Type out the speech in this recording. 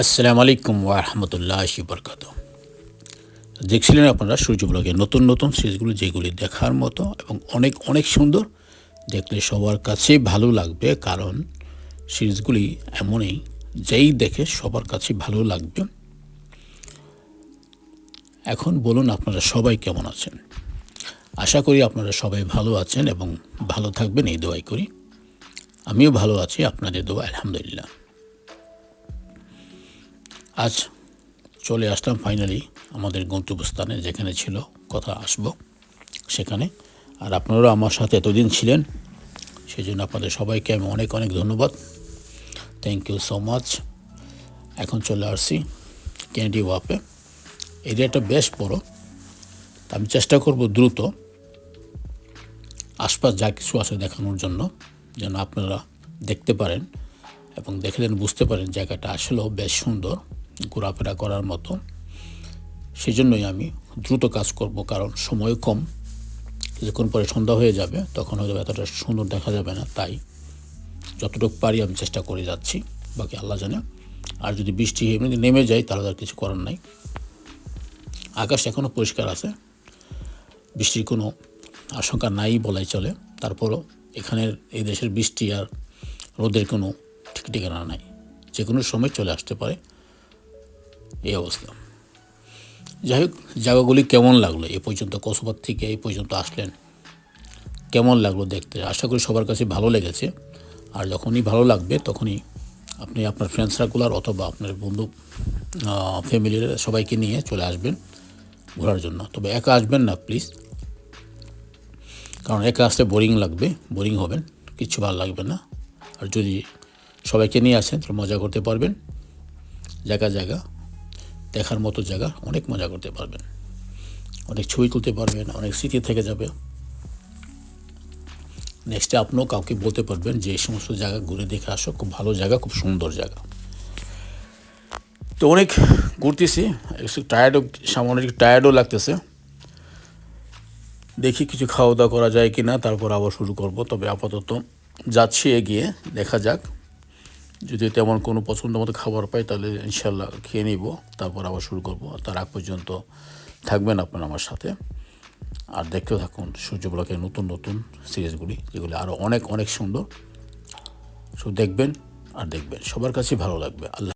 আসসালামু আলাইকুম ওয়ারহমতুল্লাহ বরকাত দেখছিলেন আপনারা সূর্য ব্লগে নতুন নতুন সিরিজগুলো, যেগুলি দেখার মতো এবং অনেক অনেক সুন্দর। দেখলে সবার কাছেই ভালো লাগবে, কারণ সিরিজগুলি এমনই, যেই দেখে সবার কাছে ভালো লাগবে। এখন বলুন আপনারা সবাই কেমন আছেন? আশা করি আপনারা সবাই ভালো আছেন এবং ভালো থাকবেন, এই দোয়াই করি। আমিও ভালো আছি, আপনাদের দোয়া, আলহামদুলিল্লাহ। আজ চলে আসলাম ফাইনালি আমাদের গন্তব্যস্থানে যেখানে ছিল, কথা আসব সেখানে। আর আপনারা আমার সাথে এতদিন ছিলেন সেই জন্য আপনাদের সবাইকে আমি অনেক অনেক ধন্যবাদ। থ্যাংক ইউ সো মাচ এখন চলে আসছি ক্যান্ডি ওয়াপে এরিয়াটা বেশ বড়। আমি চেষ্টা করব দ্রুত আশপাশ যা কিছু আছে দেখানোর জন্য, যেন আপনারা দেখতে পারেন এবং দেখে যেন বুঝতে পারেন জায়গাটা আসলেও বেশ সুন্দর। ঘোরাফেরা করার মতো। সেই জন্যই আমি দ্রুত কাজ করব, কারণ সময় কম। কিছুক্ষণ পরে সন্ধ্যা হয়ে যাবে, তখন হয়তো এতটা সুন্দর দেখা যাবে না। তাই যতটুকু পারি আমি চেষ্টা করে যাচ্ছি, বাকি আল্লাহ জানে। আর যদি বৃষ্টি এমনি নেমে যায়, তাহলে আর কিছু করার নাই। আকাশ এখনও পরিষ্কার আছে। বৃষ্টির কোনো আশঙ্কা নাই বলাই চলে। তারপরও এখানের এই দেশের বৃষ্টি আর রোদের কোনো ঠিক ঠিকানা নাই। যে কোনো সময় চলে আসতে পারে। এই অবস্থা। যাই হোক, জায়গাগুলি কেমন লাগল? এ পর্যন্ত কসবার থেকে এই পর্যন্ত আসলেন। কেমন লাগল দেখতে? আশা করি সবার কাছে ভালো লেগেছে। আর যখনই ভালো লাগবে, তখনই আপনি আপনার ফ্রেন্ড সার্কুলার অথবা আপনার বন্ধু ফ্যামিলির সবাইকে নিয়ে চলে আসবেন ঘোরার জন্য। তবে একা আসবেন না প্লিজ কারণ একা আসলে বোরিং লাগবে বোরিং হবেন, কিচ্ছু ভালো লাগবে না। আর যদি সবাইকে নিয়ে আসেন, তাহলে মজা করতে পারবেন। জায়গা জায়গা। দেখার মতো জায়গা অনেক মজা করতে পারবেন। অনেক ছবি তুলতে পারবেন, অনেক স্মৃতি থেকে যাবে। নেক্সটে আপনিও কাউকে বলতে পারবেন যে, এই সমস্ত জায়গা ঘুরে দেখে আসো, খুব ভালো জায়গা, খুব সুন্দর জায়গা। তো অনেক ঘুরতেছি, একটু টায়ার্ডও সামনে একটু টায়ার্ডও লাগতেছে। দেখি কিছু খাওয়া দাওয়া করা যায় কি না তারপর আবার শুরু করব। তবে আপাতত যাচ্ছি এগিয়ে, দেখা যাক। যদি তেমন কোনো পছন্দ মতো খাবার পাই, তাহলে ইনশাল্লাহ খেয়ে নিব। তারপর আবার শুরু করব। তার আগ পর্যন্ত থাকবেন আপনার আমার সাথে। আর দেখতেও থাকুন সূর্য ব্লকের নতুন নতুন সিরিজগুলি, যেগুলি আরও অনেক অনেক সুন্দর। সব দেখবেন আর দেখবেন। সবার কাছেই ভালো লাগবে। আল্লাহ